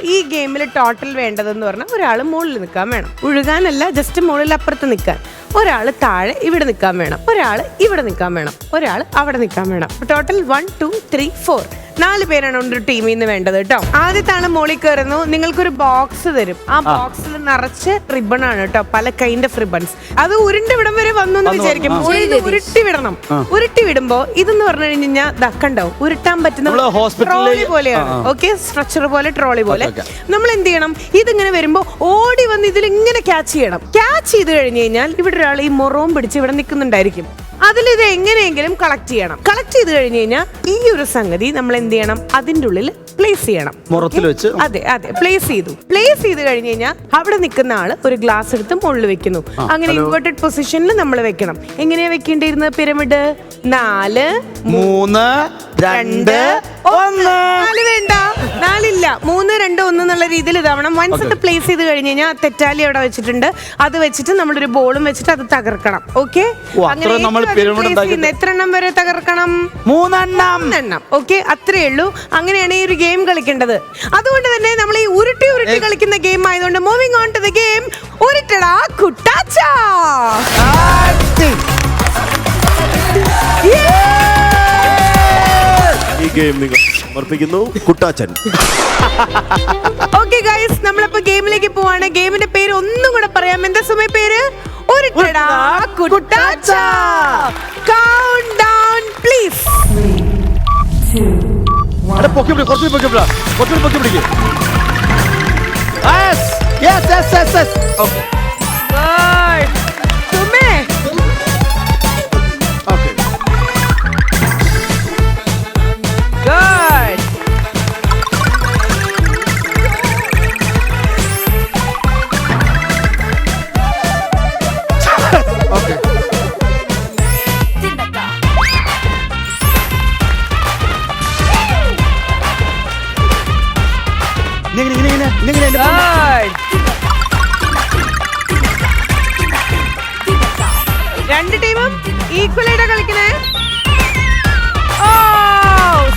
ഈ ഗെയിമിൽ ടോട്ടൽ വേണ്ടതെന്ന് പറഞ്ഞാൽ ഒരാൾ മുകളിൽ നിൽക്കാൻ വേണം. ഒഴുകാനല്ല ജസ്റ്റ് മുകളിൽ അപ്പുറത്ത് നിൽക്കാൻ ഒരാൾ താഴെ ഇവിടെ നിൽക്കാൻ വേണം. ഒരാൾ ഇവിടെ നിൽക്കാൻ വേണം. ഒരാൾ അവിടെ നിൽക്കാൻ വേണം. Total one two three four നാല് പേരാണ് ഒരു ടീമിൽ നിന്ന് വേണ്ടത് കേട്ടോ. ആദ്യത്താണ് മോളിൽ കയറുന്നു. നിങ്ങൾക്കൊരു ബോക്സ് തരും. ആ ബോക്സിൽ നിറച്ച് റിബൺ ആണ് കേട്ടോ. പല കൈൻഡ് ഓഫ് റിബൺസ് അത് ഉരുണ്ട് വിടം വരെ വന്നു എന്ന് വിചാരിക്കും. ഉരുട്ടി വിടണം. ഉരുട്ടി വിടുമ്പോ ഇതെന്ന് പറഞ്ഞു കഴിഞ്ഞാൽ ദക്കണ്ടോ ഉരുട്ടാൻ പറ്റുന്ന ട്രോളി പോലെയാണ്. ഓക്കെ സ്ട്രക്ചർ പോലെ ട്രോളി പോലെ. നമ്മൾ എന്ത് ചെയ്യണം? ഇതിങ്ങനെ വരുമ്പോ ഓടി വന്ന് ഇതിൽ ഇങ്ങനെ ക്യാച്ച് ചെയ്യണം. ക്യാച്ച് ചെയ്ത് കഴിഞ്ഞ് കഴിഞ്ഞാൽ ഇവിടെ ഒരാൾ ഈ മൊറവും പിടിച്ച് ഇവിടെ നിൽക്കുന്നുണ്ടായിരിക്കും. അതിൽ ഇത് എങ്ങനെയെങ്കിലും കളക്ട് ചെയ്യണം. കളക്ട് ചെയ്ത് കഴിഞ്ഞ് കഴിഞ്ഞാൽ ഈ ഒരു സംഗതി നമ്മൾ എന്ത് ചെയ്യണം? അതിന്റെ ഉള്ളിൽ പ്ലേസ് ചെയ്യണം. മുറത്തിൽ വെച്ച് അതെ അതെ. പ്ലേസ് ചെയ്തു. പ്ലേസ് ചെയ്ത് കഴിഞ്ഞ് കഴിഞ്ഞാൽ അവിടെ നിൽക്കുന്ന ആൾ ഒരു ഗ്ലാസ് എടുത്ത് മുകളിൽ വെക്കുന്നു. അങ്ങനെ ഇൻവേർട്ടഡ് പൊസിഷനിൽ നമ്മൾ വെക്കണം. എങ്ങനെയാ വെക്കേണ്ടിയിരുന്നത്? പിരമിഡ് നാല് മൂന്ന് രണ്ട് ഒന്ന്. നാലില്ല മൂന്ന് രണ്ട് ഒന്ന് എന്നുള്ള രീതിയിൽ ഇതാവണം. വൺസ് അത് പ്ലേസ് ചെയ്ത് കഴിഞ്ഞ് കഴിഞ്ഞാൽ തെറ്റാലി അവിടെ വെച്ചിട്ടുണ്ട്. അത് വെച്ചിട്ട് നമ്മളൊരു ബോളും വെച്ചിട്ട് അത് തകർക്കണം. ഓക്കെ ഓ, അത്ര നമ്മൾ pyramid ഉണ്ടാക്കി- എത്ര എണ്ണം വരെ തകർക്കണം? മൂന്നെണ്ണം. എണ്ണം ഓക്കെ അത്രേ ഉള്ളൂ. അങ്ങനെയാണ് ഈ ഒരു ഗെയിം കളിക്കേണ്ടത്. അതുകൊണ്ട് തന്നെ നമ്മൾ ഈ ഉരുട്ടി ഉരുട്ടി കളിക്കുന്ന ഗെയിം ആയതുകൊണ്ട് moving on to the game ഉരുട്ടടാ കുട്ടാച്ച. ഗെയിം നിങ്ങൾ സമർപ്പിക്കുന്നു. കുട്ടാച്ചൻ. ഓക്കെ ഗൈസ് നമ്മളിപ്പോ ഗെയിമിലേക്ക് പോവാണ്. ഗെയിമിന്റെ പേര് ഒന്നും കൂടെ പറയാം. എന്താ സമയ പേര്? ഒരു കുട്ടാച്ച. കൗണ്ട് ഡൗൺ പ്ലീസ് കുറച്ചുകൂടി പൊക്കി പിടിക്ക്. പൊന്നേ. രണ്ട് ടീമും ഈക്വൽ കളിക്കണേ ഓ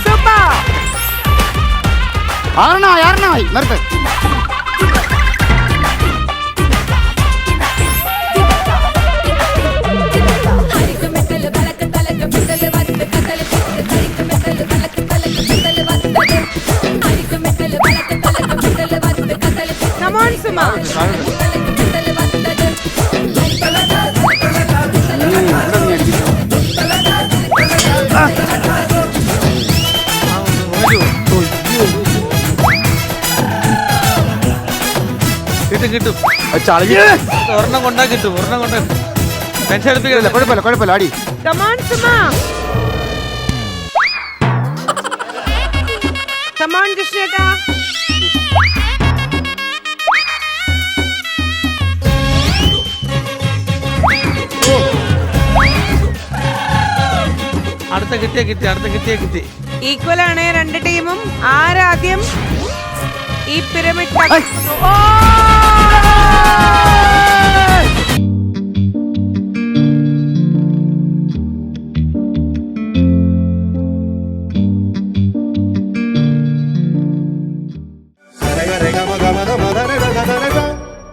സൂപ്പർ ആറെണ്ണമായി, ആറെണ്ണമായി. നിർത്ത്. Come on, Suma. കിട്ടും കിട്ടും അത് ചളിഞ്ഞ്. ഒരെണ്ണം കൊണ്ടാ കിട്ടും ഒരെണ്ണം കൊണ്ടാ ടെൻഷൻ ഇല്ല, എടുപ്പിക്കില്ല കുഴപ്പമില്ല കുഴപ്പമില്ല അടി Come on, Suma. Come on, കൃഷ്ണേട്ടാ. അടുത്ത കിട്ടിയ കിട്ടി അടുത്ത കിട്ടിയ കിട്ടി. ഈക്വൽ ആണ് രണ്ട് ടീമും. ആരാദ്യം ഈ പിരമിഡ്